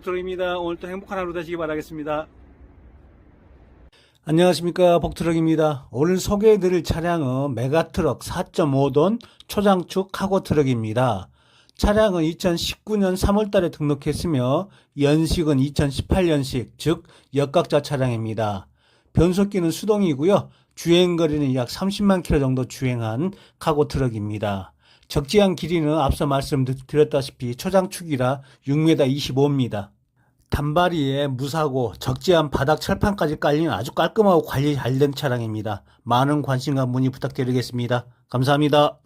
복트럭입니다. 오늘도 행복한 하루 되시기 바라겠습니다. 안녕하십니까 복트럭입니다. 오늘 소개해드릴 차량은 메가트럭 4.5톤 초장축 카고트럭입니다. 차량은 2019년 3월달에 등록했으며 연식은 2018년식 즉 역각자 차량입니다. 변속기는 수동이고요. 주행거리는 약 30만 킬로 정도 주행한 카고트럭입니다. 적재한 길이는 앞서 말씀드렸다시피 초장축이라 6m 25입니다. 단발이에 무사고 적재한 바닥 철판까지 깔린 아주 깔끔하고 관리 잘 된 차량입니다. 많은 관심과 문의 부탁드리겠습니다. 감사합니다.